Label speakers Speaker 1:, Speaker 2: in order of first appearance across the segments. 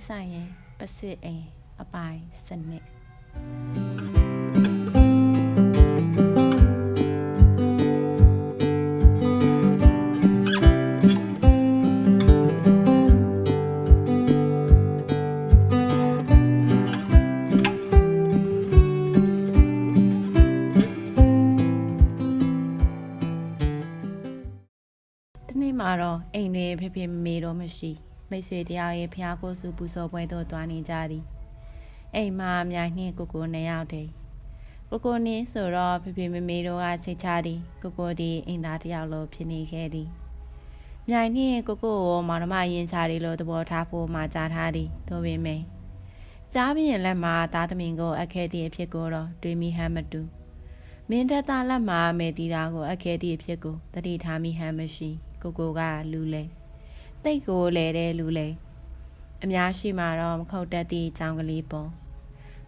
Speaker 1: မောင်သိန်းဆိုင်ရဲ့ပစစ်အိမ်အပိုင်းစနစ်ဒီနေ့မှာတော့အိမ်တွေဖေဖေမမေတော့မရှိ မိတ်ဆွေတယောက်ရဲ့ဖျားကိုစုပူဇော်ပွဲတို့တွားနေကြသည်အိမ်မှာအမြိုင်နှင့်ကိုကိုနှစ်ယောက်တည်းကိုကိုနင်းဆိုတော့ဖေဖေမမေတို့ကစိတ်ချသည်ကိုကိုဒီအိမ်သားတယောက်လိုဖြစ်နေခဲ့သည်မြိုင်နှင့်ကိုကိုကိုမောင်နှမရင်ချသည်လို့သဘောထားဖို့မှကြားထားသည်တို့ပေမဲ့ကြားပြင်းလက်မှာသားသမင်ကိုအပ်ခဲ့သည့်အဖြစ်ကိုတော့တွေးမိဟမ်းမတူမင်းတက်သားလက်မှာမေတီတာကိုအပ်ခဲ့သည့်အဖြစ်ကိုတတိထားမိဟမ်းမရှိကိုကိုကလူလဲ တိတ်ကိုလဲတဲ့လူလဲအများရှိမှတော့မခုတ်တတ်သည့်အကြောင်းကလေးပေါ့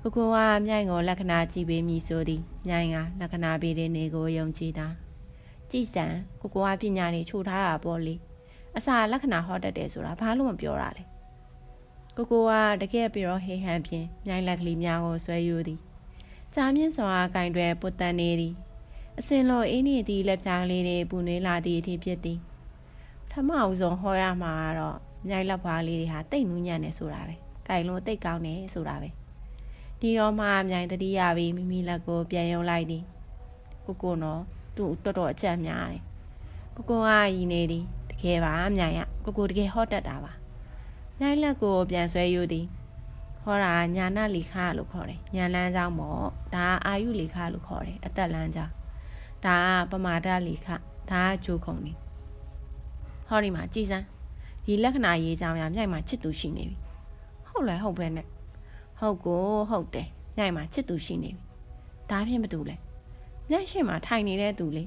Speaker 1: ကိုကိုကမြိုင်ကိုလက္ခဏာကြည့်ပေးမိဆိုသည်မြိုင်ကလက္ခဏာပေးတဲ့နေကိုယုံကြည်တာကြည်စံကိုကိုကပညာနေချိုထားတာပေါ့လေအစာလက္ခဏာဟောတတ်တယ်ဆိုတာဘာလို့မပြောတာလဲကိုကိုကတကယ်ပြီးတော့ဟေဟန်ဖြင့်မြိုင်လက်ကလေးများကိုဆွဲယူသည်ကြားမြင့်စွာကင်တွယ်ပုတ်တန်နေသည်အစင်လိုအင်းနေသည့်လက်ပြားလေးတွေပူနွေးလာသည့်အထိဖြစ်သည် ထမအောင်ဆုံးဟောရမှာကတော့မြိုင်လက်ဖွားလေးတွေဟာတိတ်နူးညံ့နေဆိုတာပဲ။ကြိုင်လုံးတိတ်ကောင်းနေဆိုတာပဲ။ဒီတော့မှမြိုင်တတိယပြီးမိမိလက်ကိုပြန်ယုံလိုက်သည်။ကိုကိုနော်သူ့တော်တော်အကြံများတယ်။ကိုကိုကရီနေသည်။တကယ်ပါမြိုင်ရကိုကိုတကယ်ဟောတတ်တာပါ။မြိုင်လက်ကိုပြန်ဆွဲယူသည်။ဟောတာညာနာလီခါလို့ခေါ်တယ်။ညာလန်းကြောင်းပေါ့။ဒါအာယုလီခါလို့ခေါ်တယ်။အသက်လန်းကြောင်း။ဒါပမာဒလီခါဒါဂျိုခုံနေ။ ဟောဒီမှာကြည်စမ်းဒီလက္ခဏာရေးကြောင်ရမြိုက်မှာချစ်သူရှိနေပြီဟုတ်လဲဟုတ်ပဲနဲ့ဟုတ်ကိုဟုတ်တယ်မြိုက်မှာချစ်သူရှိနေပြီဒါဖြင့်မတူလဲမြိုက်ရှိမှာထိုင်နေတဲ့သူလေ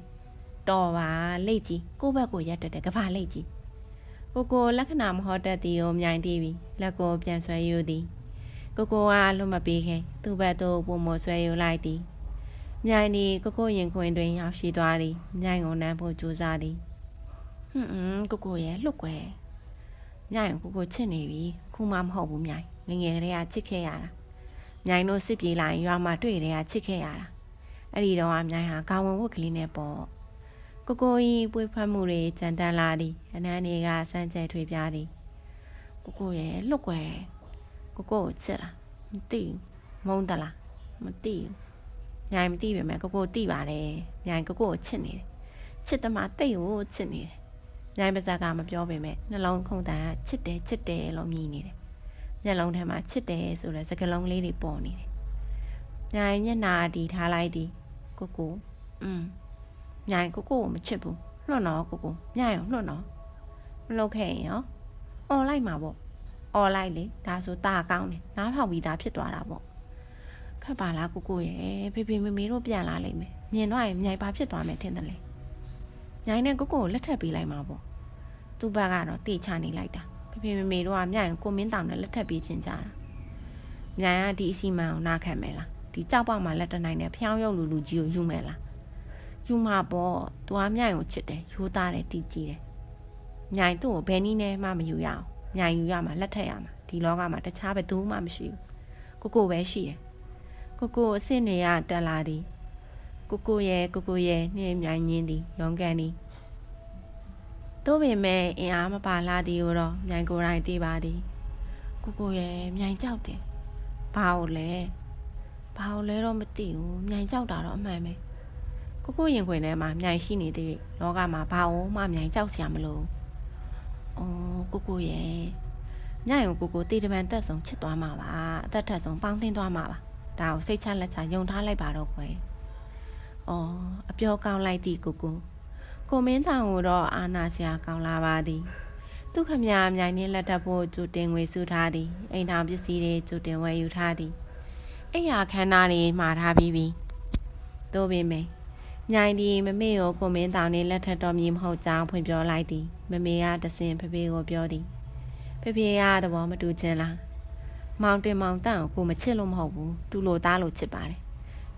Speaker 1: တော်ပါလိတ်ကြီးကိုယ့်ဘက်ကိုရက်တက်တယ်ကဘာလိတ်ကြီးကိုကိုလက္ခဏာမဟောတတ်သည်ကိုမြိုင်တည်ပြီလက်ကိုပြန်ဆွဲယူသည်ကိုကိုကလွတ်မပေးခင်သူ့ဘက်သို့ပုံမဆွဲယူလိုက်သည်မြိုင်ဒီကိုကိုရင်ခွင်တွင်ရောက်ရှိသွားသည်မြိုင်ကိုနမ်းဖို့ကြိုးစားသည် ဟွန်းကိုကိုရဲ့လှုပ်ကွယ်မြိုင်ကိုကိုချစ်နေပြီခုမှမဟုတ်ဘူးမြိုင်ငငယ်တည်းကချစ်ခဲ့ရတာမြိုင်တို့စစ်ပြေးလာရင်ရွာမှာတွေ့တယ်ကချစ်ခဲ့ရတာအဲ့ဒီတော့အမြိုင်ဟာကောင်းဝင်ဝတ်ကလေးနဲ့ပေါ့ကိုကိုကြီးပွေးဖက်မှုတွေကြံတန်းလာသည်အနန်းတွေကစမ်းကြဲထွေပြားသည်ကိုကိုရဲ့လှုပ်ကွယ်ကိုကိုကိုချစ်လားမသိဘူးမုန်းတလားမသိဘူးမြိုင်မသိပဲမဲ့ကိုကိုသိပါတယ်မြိုင်ကိုကိုကိုချစ်နေတယ်ချစ်သမားတိတ်ကိုချစ်နေတယ် မြိုင်ပါဇက်ကမပြောပေမဲ့နှလုံးခုန်တန်ကချစ်တယ်ချစ်တယ်လို့မြည်နေတယ်မျက်လုံးထဲမှာချစ်တယ်ဆိုတဲ့စကားလုံးလေးတွေပေါ်နေတယ်မြိုင်မျက်နာတီထားလိုက်သည်ကိုကိုอืมမြိုင်ကိုကိုကိုမချစ်ဘူးလွတ်တော့ကိုကိုမြိုင်ရောလွတ်တော့မလုပ်ခဲ့ရင်ရောអော်လိုက်မှာပေါ့អော်လိုက်လေဒါဆိုတာကောင်းတယ်နားထောင်ပြီးသားဖြစ်သွားတာပေါ့ခက်ပါလားကိုကိုရဲ့ဖေဖေမေမေတို့ပြန်လာလိမ့်မယ်မြင်တော့ရင်မြိုင်ပါဖြစ်သွားမယ်ထင်တယ်လေ မြိုင်နဲ့ကိုကိုကိုလက်ထပ်ပေးလိုက်မှာပေါ့သူ့ဘက်ကတော့တေချနေလိုက်တာဖေဖေမေမေတို့ကမြိုင်ကိုမင်းတောင်နဲ့လက်ထပ်ပေးချင်ကြတာမြိုင်ကဒီအစီမံကိုနားခံမယ်လားဒီကြောက်ပေါက်မှာလက်တနိုင်နဲ့ဖျောင်းရုပ်လူလူကြီးကိုယူမယ်လားယူမှာပေါ့သူကမြိုင်ကိုချစ်တယ်ရိုးသားတယ်တီးကြည့်တယ်မြိုင်သူ့ကိုဘယ်နည်းနဲ့မှမယူရအောင်မြိုင်ယူရမှာလက်ထက်ရမှာဒီလောကမှာတခြားဘယ်သူမှမရှိဘူးကိုကိုပဲရှိတယ်ကိုကိုအစ်စ်နေရတက်လာသည် ကိုကိုရဲ့ကိုကိုရဲ့နှင်းမြိုင်ညင်းသည်ရုံးကန်သည်တို့ပေမဲ့အင်အားမပါလာသည်ကိုတော့မြိုင်ကိုယ်တိုင်သိပါသည်ကိုကိုရဲ့မြိုင်ကြောက်တယ်ဘာလို့လဲဘာလို့လဲတော့မသိဘူးမြိုင်ကြောက်တာတော့အမှန်ပဲကိုကိုရင်ခွင်ထဲမှာမြိုင်ရှိနေသေးလောကမှာဘာလို့မှမြိုင်ကြောက်စရာမလိုအော်ကိုကိုရဲ့မြိုင်ကိုကိုကိုတေတမန်တက်ဆုံးချစ်သွားမှာပါအသက်ထက်ဆုံးပေါင်းသင်းသွားမှာပါဒါကိုစိတ်ချလက်ချယုံထားလိုက်ပါတော့ကွယ်။ အော်အပြောကောင်းလိုက်သည်ကိုကိုကိုမင်းတောင်ကိုတော့အာနာစရာကောင်းလာပါသည်။သူခမများမြိုင်နှင်းလက်ထပ်ဖို့ကြိုတင်ငွေစုထားသည်။အိမ်ထောင်ပစ္စည်းတွေကြိုတင်ဝယ်ယူထားသည်။အိယာခန်းသားတွေမှာထားပြီးပြီ။သို့ပေမဲ့မြိုင်ဒီမမေကိုကိုမင်းတောင်နှင်းလက်ထပ်တော်မည်မဟုတ်ကြောင်းဖွင့်ပြောလိုက်သည်။မမေကတဆင်ဖေဖေကိုပြောသည်။ဖေဖေကသဘောမတူခြင်းလား။မောင်တင်မောင်တန့်ကိုကိုမချစ်လို့မဟုတ်ဘူးသူ့လိုသားလိုချစ်ပါတယ်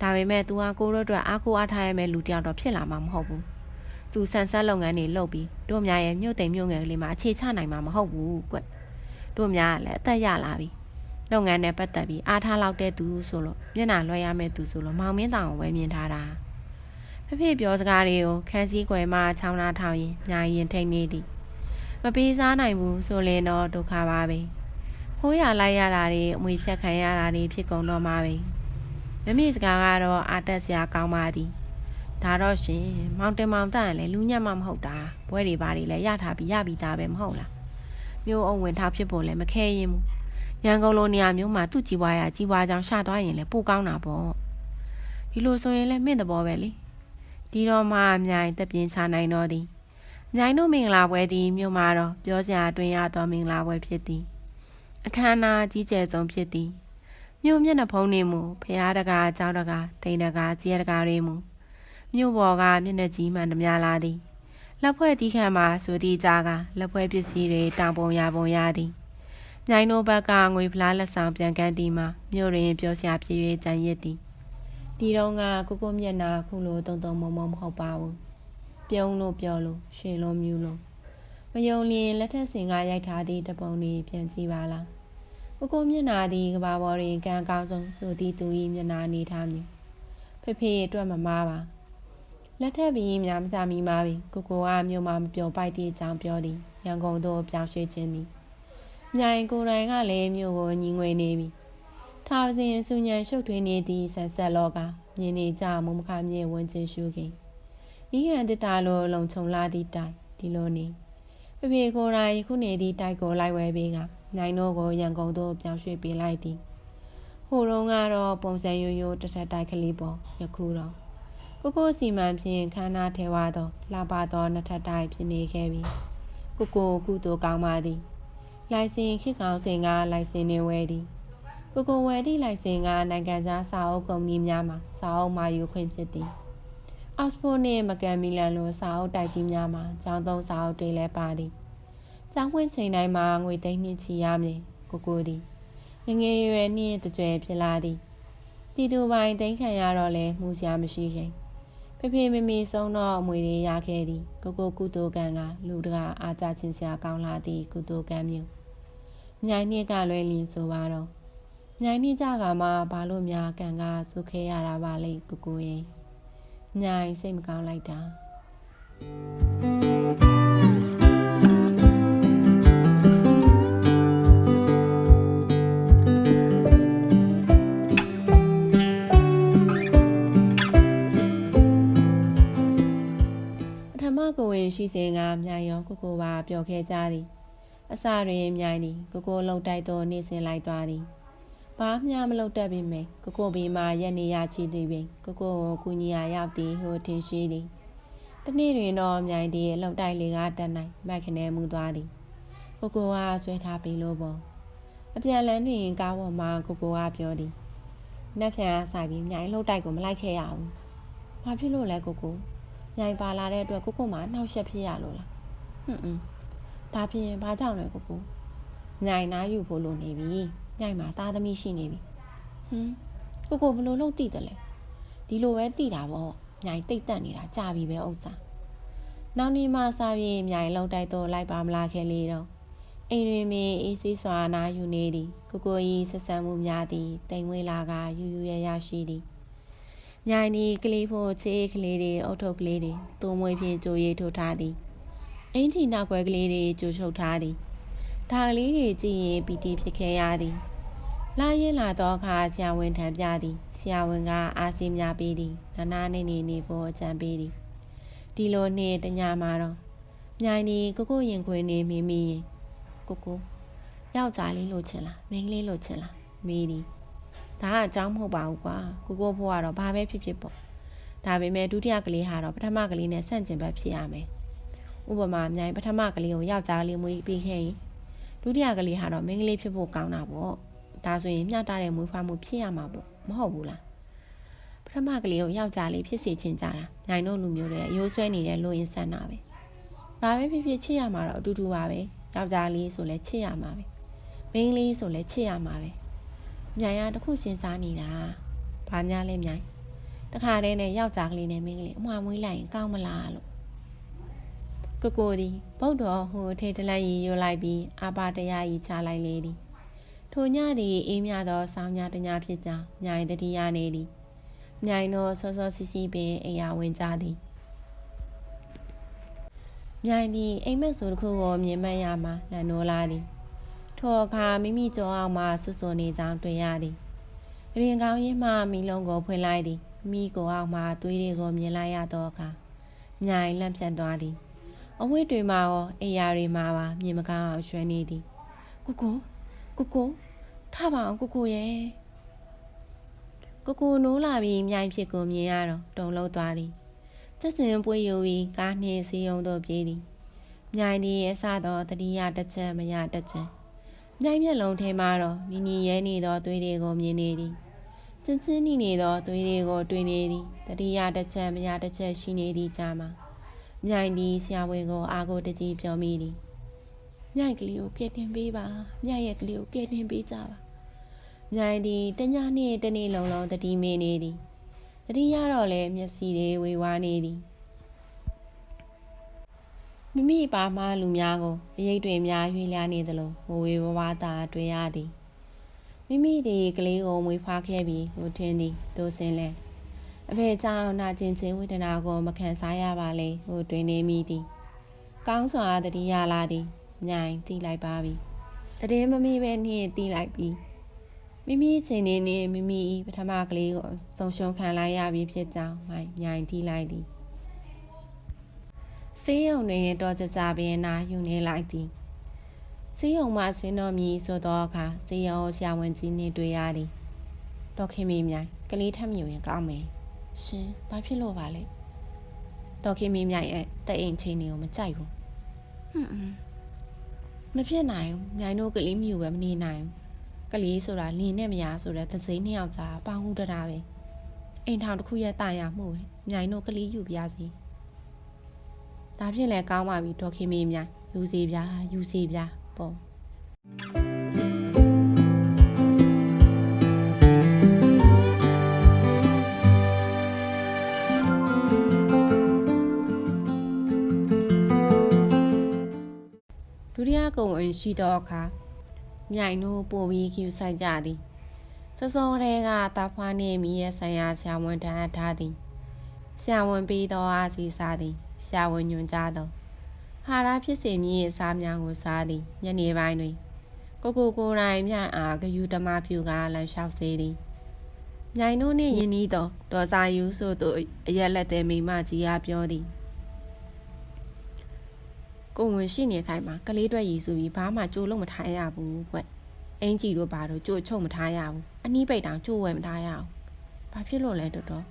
Speaker 1: ဒါပေမဲ့ तू ဟာကိုတို့အတွက်အားကိုအားထားရမယ့်လူတစ်ယောက်တော့ဖြစ်လာမှာမဟုတ်ဘူးသူဆန်ဆက်လုပ်ငန်းတွေလုပ်ပြီးတို့များရဲ့မြို့တိမ်မြို့ငယ်ကလေးမှာအခြေချနိုင်မှာမဟုတ်ဘူးကွတို့များကလည်းအသက်ရလာပြီလုပ်ငန်းနဲ့ပတ်သက်ပြီးအားထားလောက်တဲ့သူဆိုလို့မျက်နှာလွှဲရမယ့်သူဆိုလို့မောင်မင်းတောင်ကိုဝယ်မြင်ထားတာဖဖေပြောစကားတွေကိုခန်းစည်းကွယ်မှချောင်းနာထောင်ရင်ညာရင်ထိန်နေသည်မပေးစားနိုင်ဘူးဆိုရင်တော့ဒုက္ခပါပဲခိုးရလိုက်ရတာတွေအမွေဖြတ်ခံရတာတွေဖြစ်ကုန်တော့မှာပဲ မမေစကားကတော့အာတက်စရာကောင်းပါသည်ဒါတော့ရှင်မောင်တင်မောင်တန်လည်းလူညံ့မှမဟုတ်တာဘွဲတွေပါတွေလည်းရထားပြီးရပြီးသားပဲမဟုတ်လားမျိုးအုံဝင်ထားဖြစ်ဖို့လည်းမခဲရင်ဘူးရန်ကုန်လိုနေရာမျိုးမှာသူ့ကြီးပွားရကြီးပွားကြောင်ရှာသွားရင်လည်းပိုကောင်းတာပေါ့ဒီလိုဆိုရင်လည်းမင့်တဲ့ဘောပဲလေဒီတော့မှအမြိုင်တက်ပြင်းချနိုင်တော့သည်မြိုင်တို့မင်္ဂလာပွဲသည်မြို့မှာတော့ပြောစရာအတွင်ရသောမင်္ဂလာပွဲဖြစ်သည်အခမ်းအနားကြီးကျယ်ဆုံးဖြစ်သည် မြို့မျက်နှာဖုံးနေမူဖရားတကာကျောင်းတကာဒိန်တကာကြီးရတကာတွေမူမြို့ပေါ်ကမျက်နှာကြီးမှန်သမျှလာသည်လက်ဖွဲ့တီးခန့်မှာဆိုတီကြားကလက်ဖွဲ့ပစ္စည်းတွေတောင်ပုံရပုံရသည်ညိုင်နိုဘက်ကငွေဖလားလက်ဆောင်ပြန်ကန်းတီမှာမြို့ရင်းပြောစရာဖြစ်၍ကြံရစ်သည်ဒီတော့ကကိုကိုမျက်နာခုလိုတုံတုံမုံမုံမဟုတ်ပါဘူးပြုံးလို့ပြောလို့ရွှေလုံးမြူလို့မယုံလျင်လက်ထက်စင်ကရိုက်ထားသည့်တပုံတွေပြန်ကြည့်ပါလား ကိုကိုမျက်နာသည်ကဘာပေါ်တွင်ကံကောင်းဆုံးဆိုသည့်သူ၏မျက်နာနေထားမည်ဖေဖေအတွက်မမားပါလက်ထက်ပြီးများမကြမီမာပြီကိုကိုကမြို့မှာမပြောပိုက်တဲ့အကြောင်းပြောသည်ရန်ကုန်သို့ပြောင်းရွှေ့ခြင်းသည်မြိုင်ကိုယ်တိုင်ကလည်းမြို့ကိုညီငွေနေပြီထားစဉ်ဆူညံရှုပ်ထွေးနေသည့်ဆန်ဆက်လောကမြင်နေကြမုံမခမြေဝန်းကျင်ရှုခင်မိဟန်တတာလိုလုံခြုံလာသည့်တိုင်ဒီလိုနေဖေဖေကိုယ်တိုင်ခုနေသည့်တိုက်ကိုလိုက်ဝဲပေးက နိုင်တို့ကိုရန်ကုန်သို့ပြောင်းရွှေ့ပေးလိုက်သည်ဟိုတုန်းကတော့ပုံစံရိုးရိုးတထက်တိုက်ကလေးပေါ်ယခုတော့ကိုကိုစီမံဖြင့်ခန္ဓာထဲဝါသောလှပသောနှစ်ထပ်တိုက်ဖြစ်နေခဲ့ပြီကိုကိုကုသိုလ်ကောင်းပါသည်လိုင်စင်ခေကောင်းစင်ကလိုင်စင်နေဝဲသည်ကိုကိုဝဲသည့်လိုင်စင်ကနိုင်ငံခြားစာအုပ်ကုမ္ပဏီများမှစာအုပ်မှာယူခွင့်ဖြစ်သည်အောက်စဖို့နှင့်မကန်မီလန်လိုစာအုပ်တိုက်ကြီးများမှာကျောင်းသုံးစာအုပ်တွေလည်းပါသည် ကျောင်းဝင်ချိန်တိုင်းမှာငွေသိန်းနှင့်ချီရမည်ကိုကိုသည်ငငယ်ရွယ်နှင့်တကြွယ်ဖြစ်လာသည်တီတူပိုင်းသိန်းခံရတော့လဲမှုစရာမရှိခင်ဖေဖေမေမေဆုံးတော့အမွေတွေရခဲ့သည်ကိုကိုကုတိုကံကလူတကာအားကြချင်းစရာကောင်းလာသည်ကုတိုကံမျိုးမြိုင်နှစ်ကလွဲလင်းဆိုပါတော့မြိုင်နှစ်ကြကမှဘာလို့များကံကဆုခဲရတာပါလိကိုကိုရင်မြိုင်စိတ်မကောင်းလိုက်တာ ကိုဝင်ရှိစဉ်ကမြိုင်ရောကိုကိုပါပျော်ခဲ့ကြသည်အစတွင်မြိုင်သည်ကိုကိုလှုပ်တိုက်သောနေစဉ်လိုက်သွားသည်ဘာမှမလုပ်တတ်ပေမဲ့ကိုကိုဘီမှာရက်နေရချီသည်ပင်ကိုကိုကိုကူညီရရောက်သည်ဟိုထင်ရှိသည်တနေ့တွင်တော့မြိုင်သည်လှုပ်တိုက်လေကတက်နိုင်မိုက်ခနဲမှုသွားသည်ကိုကိုကဆွဲထားပြီလို့ပေါ့အပြန်လန်းတွင်ကားပေါ်မှာကိုကိုကပြောသည်နှက်ဖြန်ဆိုင်ပြီးမြိုင်လှုပ်တိုက်ကိုမလိုက်ခဲ့ရဘူးဘာဖြစ်လို့လဲကိုကို မြိုင်ပါလာတဲ့အတွက်ကိုကိုမှနှောက်ရှက်ဖြစ်ရလို့လားဟွန်းဟွန်းဒါဖြင့်ဘာကြောင့်လဲကိုကိုမြိုင်နာယူဖို့လိုနေပြီမြိုင်မှာသားသမီးရှိနေပြီဟွန်းကိုကိုဘလို့လုံးတိတယ်လဲဒီလိုပဲတိတာပေါ့မြိုင်တိတ်တက်နေတာကြာပြီပဲဥစ္စာနောက်နေ့မှစပြီးမြိုင်လုံးတိုက်တော့လိုက်ပါမလားခဲလေးတော့အိမ်တွင်မင်းအေးဆေးစွာနာယူနေသည်ကိုကိုကြီးဆက်ဆံမှုများသည်တိမ်ဝေးလာကယူယူရရရှိသည် ညိုင်ဒီကလေးဖို့ချေးကလေးတွေအုတ်ထုတ်ကလေးတွေသုံးမွေးဖြင့်ကြိုးရည်ထုတ်ထားသည်အင်းထီနောက်ွယ်ကလေးတွေကြိုးချုပ်ထားသည်ဒါကလေးတွေကြည့်ရင်ပီတီဖြစ်ခဲ့ရသည်လာရင်လာတော့အခါဆရာဝန်ထံပြသည်ဆရာဝန်ကအားစီးများပေးသည်နာနာနေနေနေဖို့အကြံပေးသည်ဒီလိုနေ့တညမှာတော့မြိုင်ဒီကိုကိုရင်ခွင်နေမိမိရင်ကိုကိုယောက်ျားလေးလို့ချင်လားမိန်းကလေးလို့ချင်လားမေးသည် ဒါကအကြောင်းမဟုတ်ပါဘူးကွာကိုကိုဖို့ကတော့ဘာပဲဖြစ်ဖြစ်ပေါ့ဒါပေမဲ့ဒုတိယကလေးဟာတော့ပထမကလေးနဲ့ဆန့်ကျင်ဘက်ဖြစ်ရမယ်ဥပမာအမြိုင်ပထမကလေးကိုယောက်ျားလေးမွေးပြီးခဲ့ရင်ဒုတိယကလေးဟာတော့မိန်းကလေးဖြစ်ဖို့ကောင်းတာပေါ့ဒါဆိုရင်မျှတတဲ့မွေးဖွားမှုဖြစ်ရမှာပေါ့မဟုတ်ဘူးလားပထမကလေးကိုယောက်ျားလေးဖြစ်စေချင်ကြတာညိုင်တို့လူမျိုးတွေရိုးဆွဲနေတဲ့လူရင်းဆန်တာပဲဘာပဲဖြစ်ဖြစ်ချစ်ရမှာတော့အတူတူပါပဲယောက်ျားလေးဆိုလဲချစ်ရမှာပဲမိန်းကလေးဆိုလဲချစ်ရမှာပဲ မြိုင်ရတခုစဉ်းစားနေတာဘာများလဲမြိုင်တခါတည်းနဲ့ယောက်ျားကလေးနဲ့မင်းကလေးအမွှာမွေးလိုက်ရင်ကောင်းမလားလို့ကိုကိုသည်ဗုဒ္ဓဟိုထေတလက်ရီရွလိုက်ပြီးအာပါတရားကြီးချလိုက်လေသည်ထိုညသည်အေးမြသောဆောင်းညတညဖြစ်ကြောင်းမြိုင်တတိယနေသည်မြိုင်သောစောစောစီစီပင်အိယာဝင်ကြသည်မြိုင်သည်အိမ်မက်ဆိုတစ်ခုကိုမြင်မှတ်ရမှလန်နိုးလာသည် ထိုအခါမိမိကြောအောင်မှဆွဆွနေကြောင်းတွေ့ရသည်ရင်ကောင်းရင်မှမိလုံးကိုဖွင့်လိုက်သည်မိကိုအောင်မှသွေးတွေကိုမြင်လိုက်ရသောအခါမြိုင်လန့်ဖြန့်သွားသည်အဝိတွေမှာရောအိယာတွေမှာပါမြင်မကောင်းအောင်ရွှဲနေသည်ကိုကိုကိုကိုထပါအောင်ကိုကိုရဲ့ကိုကိုနိုးလာပြီးမြိုင်ဖြစ်ကိုမြင်ရတော့တုံလုံးသွားသည်ချက်စင်ပွေးယူပြီးကားနှင်းစီယုံတို့ပြေးသည်မြိုင်သည်အစသောတတိယတစ်ချက်မရတစ်ချက် မြိုင်မျက်လုံးထဲမှာတော့နီနီရဲနေသောသွေးတွေကိုမြင်နေသည်ချင်းချင်းနီနေသောသွေးတွေကိုတွေ့နေသည်တတိယတစ်ချက်မရတစ်ချက်ရှိနေသည်ကြားမှာမြိုင်သည်ဆရာဝန်ကိုအာကိုတကြီးပြောမိသည်မြိုင်ကလေးကိုကဲတင်ပေးပါမြိုင်ရဲ့ကလေးကိုကဲတင်ပေးကြပါမြိုင်သည်တညနှင့်တနေ့လုံးလုံးတတိမေးနေသည်တတိရတော့လဲမျက်စိတွေဝေဝါးနေသည် မိမိပါမလူများကိုအရေးတွေများရွေးလျားနေသလိုဝေဝဝါသာတွေ့ရသည်မိမိဒီကလေးကိုမွေးဖွားခဲ့ပြီးဟိုထင်းသည်ဒိုစင်လဲအဖေကြောင့်နာကျင်ခြင်းဝေဒနာကိုမခံစားရပါလေဟိုတွင်နေမိသည်ကောင်းစွာတတိယလာသည်ညိုင်တီးလိုက်ပါပြီတည်မမီပဲနှင်းတီးလိုက်ပြီမိမိချိန်နေနေမိမိပထမကလေးကိုဆုံးရှုံးခံလိုက်ရပြီဖြစ်ကြောင်းမိုင်ညိုင်တီးလိုက်သည် ဆေးရုံတွင်တော့ကြကြပင်နာယူနေလိုက်သည်ဆေးရုံမှဆင်းတော်မူဆိုသောအခါဆေးရုံဆရာဝန်ကြီးနှင့်တွေ့ရသည်ဒေါက်ခင်မီမြိုင်ကလေးထပ်မြူရင်ကောင်းမယ်ရှင်ဘာဖြစ်လို့ပါလဲဒေါက်ခင်မီမြိုင်ရဲ့တဲ့အိမ်ချင်းတွေကိုမကြိုက်ဘူးဟွန်းမဖြစ်နိုင်ဘူးမြိုင်တို့ကလေးမြူပဲမနေနိုင်ဘူးကလေးဆိုတာလင်းနဲ့မရဆိုတဲ့သစိမ်းနှစ်ယောက်ကြားပေါင်းဟုတတာပဲအိမ်ထောင်တစ်ခုရဲ့တာယာမှုပဲမြိုင်တို့ကလေးယူပြစီ ဒါဖြင့်လည်းကောင်းပါပြီဒေါက်ခင်မီမြိုင်ယူစီပြယူစီပြပေါ့ဒုတိယကုံဝင်ရှိသောအခါမြိုင်တို့ပို့ပြီးကျူဆိုင်ကြသည်စစောတဲကတာဖွားနှင့်မိရဲ့ဆိုင်ရာဆရာဝန်တန်းအပ်ထားသည်ဆရာဝန်ပြီးသောအားစီစားသည် ဆရာဝန်ညွှန်ကြားသောဟာရဖြစ်စေမည်အစားများကိုစားသည်ညနေပိုင်းတွင်ကိုကိုကိုယ်တိုင်မြိုင်အားဂယူတမဖြူကလမ်းလျှောက်စေသည်မြိုင်တို့နှင့်ယင်းဤသောဒေါ်စာယူဆိုသို့အရက်လက်သည်မိမကြီးအားပြောသည်ကိုဝင်ရှိနေခိုင်မှာကလေးတွေရည်စုပြီးဘာမှကြိုးလုံးမထားရဘူးကွအင်ကြီးတို့ဘာတို့ကြိုးချုပ်မထားရဘူးအနီးပိတ်တောင်ကြိုးဝဲမထားရအောင်ဘာဖြစ်လို့လဲတော်တော်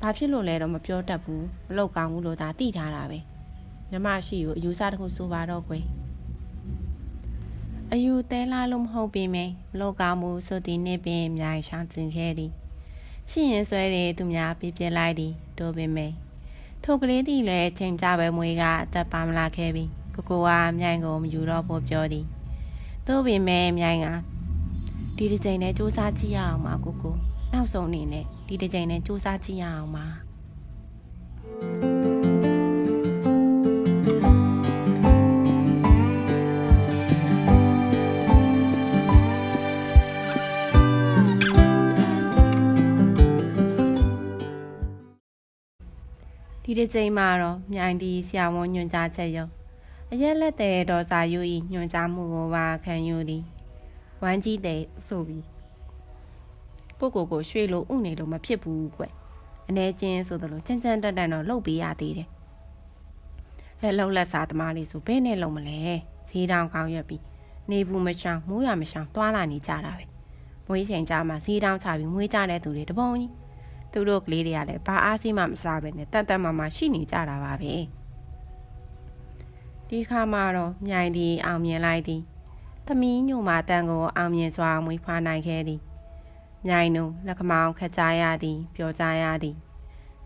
Speaker 1: ဘာဖြစ်လို့လဲတော့မပြောတတ်ဘူးမလောက်ကောင်းဘူးလို့သာတိထားတာပဲမြမရှိကိုအယူဆတစ်ခုဆိုပါတော့ကွယ်အယူတဲလာလို့မဟုတ်ပေမယ့်မလောက်ကောင်းမှုဆိုသည်နေ့ပင်အများရှောင်းကျင်ခဲ့သည်ရှိရင်ဆွဲတယ်သူများပြပြလိုက်သည်တို့ပင်မေထိုကလေးသည်လည်းချိန်ကြပဲမွေးကအသက်ပါမလာခဲ့ပြီကိုကိုကမြိုင်ကိုမယူတော့ဖို့ပြောသည်တို့ပင်မေမြိုင်ကဒီတစ်ချိန်နဲ့စူးစမ်းကြည့်ရအောင်ပါကိုကိုနောက်ဆုံးအနေနဲ့ ဒီတစ်ချိန်နဲ့စူးစမ်းကြည့်ရအောင်ပါဒီတစ်ချိန်မှာတော့မြိုင်ဒီဆရာဝန်ညွှန်ကြားချက်ရောအရက်လက်တဲ့တော်စာယူဤညွှန်ကြားမှုကိုပါခံယူသည်ဝမ်းကြီးတဲ့ဆိုပြီး ကိုကိုကိုရွှေလို့ဥနေလို့မဖြစ်ဘူးကွအနေချင်းဆိုသလိုချမ်းချမ်းတက်တက်တော့လှုပ်ပေးရသေးတယ်လက်လုံးလက်စားသမားလေးဆိုဘယ်နဲ့လုံးမလဲဈေးတောင်ကောင်းရွက်ပြီးနေဘူးမရှောင်မိုးရမရှောင်သွားလာနေကြတာပဲမွေးချိန်ကြမှာဈေးတောင်ချပြီးမွေးကြတဲ့သူတွေတပုံကြီးသူတို့ကလေးတွေကလည်းဘာအားစီးမှမစားပဲနဲ့တန်တန်မာမာရှိနေကြတာပါပဲဒီခါမှာတော့မြိုင်ဒီအောင်မြင်လိုက်သည်သမီးညိုမာတန်ကိုအောင်မြင်စွာမွေးဖွားနိုင်ခဲ့သည် မြိုင်နုလက်ခမောင်ခက်ကြရသည်ပြောကြရသည်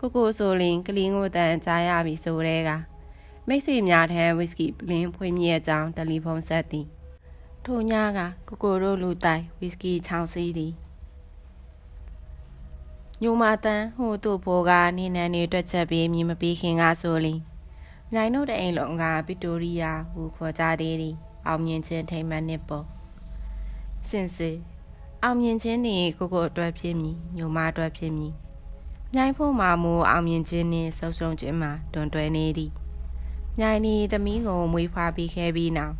Speaker 1: ကိုကိုဆိုလင်ကလင်းကိုတန်ကြားရပြီဆိုရဲကမိတ်ဆွေများထံဝီစကီပလင်းဖွင့်မြဲကြောင်းတယ်လီဖုန်းဆက်သည်ထိုညကကိုကိုတို့လူတိုင်ဝီစကီချောင်းစီးသည်ညိုမာတန်ဟိုတို့ဘောကနေနန်းနေတွက်ချက်ပြီးမြင်မပြီးခင်ကဆိုလင်ညိုင်တို့တဲ့အိမ်လုံးကဗစ်တိုးရီးယားဟူခေါ်ကြသေးသည်အောင်မြင်ခြင်းထိမ့်မှန်နှစ်ပေါ်စင်စစ် အောင်မြင်ခြင်းနှင့်ကိုကိုအတွက်ဖြစ်မည်ညိုမအတွက်ဖြစ်မည်ညိုင်ဖို့မှာမူအောင်မြင်ခြင်းနှင့်ဆုံဆုံခြင်းမှာတွန်တွဲနေသည်ညိုင်နီသမီးကိုမွေးဖွားပြီးခဲ့ပြီးနောက်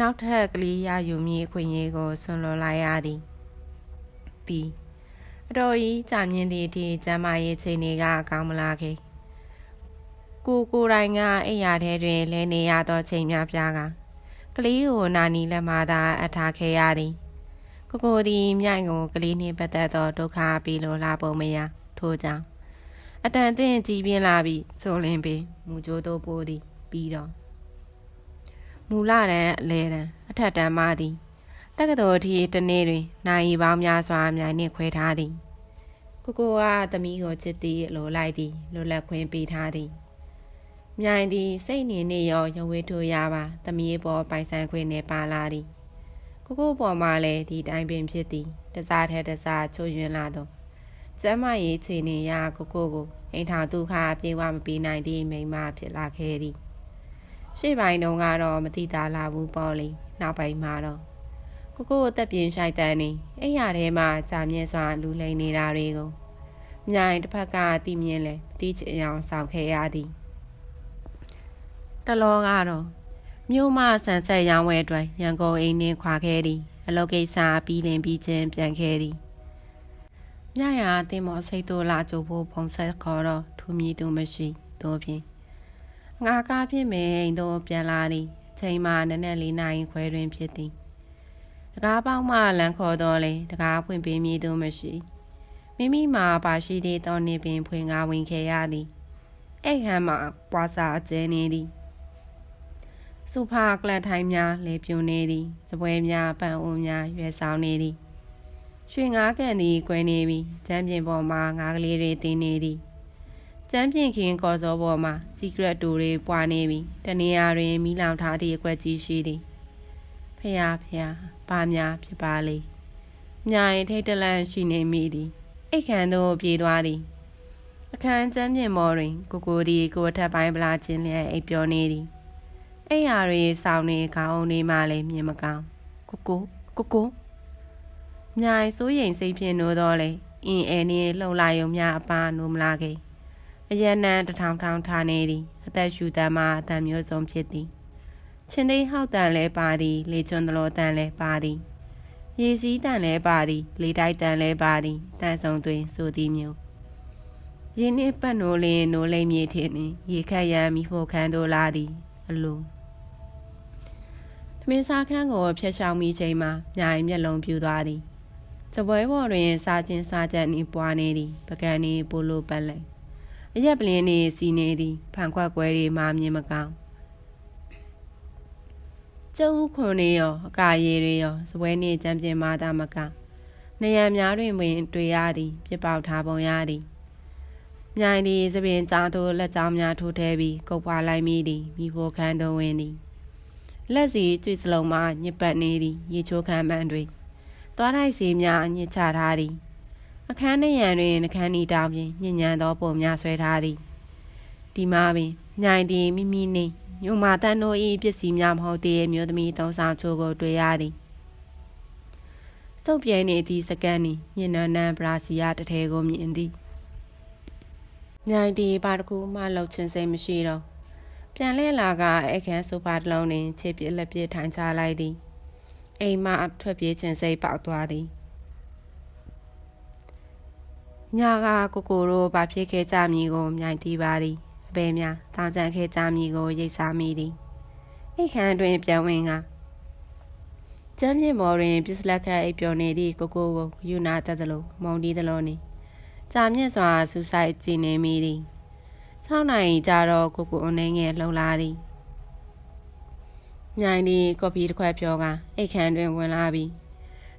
Speaker 1: နောက်ထပ်ကလေးရယူမည်အခွင့်အရေးကိုဆွန်လွန်လိုက်ရသည်ပြီးအတော်ကြီးကြာမြင့်သည့်အထိကျမ်းမာရေးချိန်တွေကကောင်းမလာခဲ့ကိုကိုယ်တိုင်ကအိယာထဲတွင်လဲနေရသောချိန်များပြားကကလေးကိုနာနီလက်မှသာအထားခဲ့ရသည် ကိုကိုသည်မြိုင်ကိုကလေးနှင့်ပတ်သက်သောဒုက္ခပြီးလိုလာပုံမရထို့ကြောင့်အတန်သင့်ကြည်ပြင်းလာပြီးဆိုလင်းပင်မူကြိုးတို့ပိုးသည်ပြီးတော့မူလတန်းအလဲတန်းအထက်တန်းမှသည်တက္ကသိုလ်အထိတနေ့တွင်နိုင်ပေါင်းများစွာမြိုင်နှင့်ခွဲထားသည်ကိုကိုကသမီးကိုချစ်သည်လိုလိုက်သည်လိုလက်ခွင့်ပေးထားသည်မြိုင်သည်စိတ်နေနေရောရဝေးထိုးရပါသမီးပေါ်ပိုင်ဆိုင်ခွင့်နဲ့ပါလာသည် ကိုကိုပေါ်မှာလည်းဒီတိုင်းပင်ဖြစ်သည်တစားထဲတစားချိုးယွင်းလာတော့ကျမ်းမရေးချေနေရကိုကိုကိုအိမ်ထောင်ဒုက္ခပြေဝမပေးနိုင်သည့်မိမဖြစ်လာခဲ့သည်ရှေ့ပိုင်းတုန်းကတော့မတိတာလာဘူးပေါ့လေနောက်ပိုင်းမှာတော့ကိုကိုအသက်ပြင်းရှိုက်တန်းနေအိမ်ရထဲမှာကြာမြင့်စွာလူလိန်နေတာတွေကိုမြိုင်တစ်ဖက်ကတည်မြင်လဲတီးချင်အောင်ဆောင်ခဲ့ရသည်တလောကတော့ မြို့မဆန်ဆက်ရောင်းဝဲအတွက်ရန်ကုန်အိမ်နှင်းခွာခဲ့သည်အလုပ်ကိစ္စပြီးလင်ပြီးချင်းပြန်ခဲ့သည်ညရာတင်မောစိတ်တို့လာကြိုးဖို့ဖုံဆက်ခေါ်တော့ထူမြည်သူမရှိတို့ဖြင့်ငါကားဖြစ်မယ်အိမ်တို့ပြန်လာသည်အချိန်မှနက်နက်လေးနိုင်ခွဲတွင်ဖြစ်သည်တကားပေါင်းမှလမ်းခေါ်တော့လေတကားဖွင့်ပေးမည်သူမရှိမိမိမှာပါရှိသည့်တောနေပင်ဖွင့်ကားဝင်ခဲ့ရသည်အိတ်ဟမ်းမှာပွားစာအကျဲနေသည် စုဖာကလတ်ထိုင်းများလေပြုံနေသည်စပွဲများပန်အိုးများရွယ်ဆောင်နေသည်ရွှေငါးကန်သည်ကွယ်နေပြီးကျမ်းပြင်ပေါ်မှာငါးကလေးတွေတင်းနေသည်ကျမ်းပြင်ခင်ကော်စောပေါ်မှာစီကရက်တူတွေပွားနေပြီးတနေရာတွင်မီးလောင်ထားသည့်အကွက်ကြီးရှိသည်ဖះဖះပါများဖြစ်ပါလေညာရင်ထိတ်တလန့်ရှိနေမိသည်အိတ်ခမ်းသို့ပြေးသွားသည်အခန်းကျမ်းပြင်ပေါ်တွင် ကိုကိုဒီကိုထပ်ပိုင်းပလာချင်းလျက်အိပ်ပျော်နေသည် အိယာတွေစောင်းနေခေါင်းနေမှလည်းမြင်မကောင်းကိုကိုကိုကိုမြိုင်စိုးရိမ်စိတ်ဖြင့်နိုးတော့လေအင်းအဲနေလှုပ်လာယုံများအပါနိုးမလာခဲ့အရနံတထောင်ထောင်ထားနေသည်အသက်ရှူတမ်းမှအတန်မျိုးစုံဖြစ်သည်ချင်းသိဟောက်တန်လဲပါသည်လေချွန်တလောတန်လဲပါသည်ရေစည်းတန်လဲပါသည်လေတိုက်တန်လဲပါသည်တန်ဆုံတွင်ဆိုသည်မျိုးရင်းနှင့်ပတ်နိုးလင်းနိုးလိမ့်မြေထင်းနှင့်ရေခတ်ရန်မိဖို့ခန်းတို့လာသည်အလို မင်းစားခန်းကိုဖျက်ရှောင်မိချိန်မှာညာရင်မျက်လုံးပြူသွားသည်စပွဲပေါ်တွင်စားခြင်းစားချက်နှင့်ပွားနေသည်ပကံနှင့်ပိုလိုပတ်လိုက်အရက်ပလင်းနှင့်စီနေသည်ဖန်ခွက်ကွဲတွေမှမြင်မကောင်းကျုပ်ခွန်နေရောအကာရည်တွေရောစပွဲနှင့်ကြံပြင်းမာတာမကနေရံများတွင်ပင်တွေ့ရသည်ပြပေါက်ထားပုံရသည်မြိုင်သည်သပင်ကြားသို့လက်ကြောင်းများထိုးထဲပြီးကုတ်ပွားလိုက်မိသည်မိဖို့ခန်းသို့ဝင်သည် လက်စီကျွေစလုံးမှညစ်ပတ်နေသည်ရေချိုးခမ်းပန်းတွင်သွားတိုက်စီများညစ်ချထားသည် အခန်းနှရံတွင်နှခမ်းနီတောင်ပြင်ညဉ့်ညံသောပုံများဆွဲထားသည်ဒီမှာပင်ညိုင်သည်မိမိနှင့်ညုံမာတန်တို့၏ပစ္စည်းများမဟုတ်သေးမျိုးသမီးသုံးဆောင်ချိုးကိုတွေ့ရသည်စုပ်ပြဲနေသည့်စကန်နီညဉ့်နန်းနန်းပရာစီယာတထဲကိုမြင်သည်ညိုင်ဒီဘာတကူမှလှုပ်ချင်စိတ်မရှိတော့ ပြန်လဲလာကအခန်းဆိုဖာတစ်လုံးတွင်ခြေပြလက်ပြထိုင်ချလိုက်သည်အိမ်မထွက်ပြေးခြင်းစိတ်ပေါက်သွားသည်ညာကကိုကိုတို့ဘာဖြစ်ခဲ့ကြမည်ကိုမြိုင်တီးပါသည်အပေများတောင်းကြံခဲ့ကြမည်ကိုရိပ်စားမိသည်အိတ်ခမ်းတွင်ပြန်ဝင်ကကျမ်းမြေမော်တွင်ပစ္စလက်ခတ်အိပ်ပျော်နေသည့်ကိုကိုကိုယူနာတတ်သလိုမုံတီးသလိုနေကြာမြင့်စွာဆူဆိုင်ကြည်နေမိသည် 6နာရီကြာတော့ကိုကိုအနေငယ်လှုပ်လာသည်ညိုင်ဒီကော်ဖီတစ်ခွက်ဖြောကအိတ်ခမ်းတွင်ဝင်လာပြီး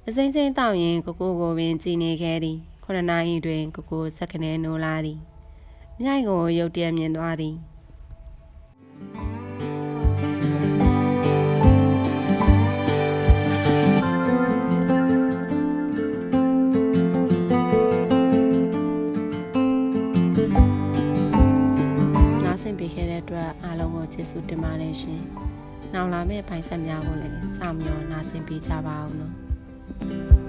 Speaker 1: အစိမ့်စိမ့်တောက်ရင်ကိုကိုကိုပင်ကြည်နေခဲ့သည်9နာရီတွင်ကိုကိုစက်ခနဲနိုးလာသည်မြိုင်ကိုရုတ်တရက်မြင်သွားသည် နားဆင်ပေးခဲ့တဲ့အတွက်အားလုံးကိုဆုတင်ပါတယ်ရှင်။နောက်လာမယ့်ဖိုင်ဆက်များကိုလည်းစောင့်မျှော်နားဆင်ပေးကြပါအောင်နော်။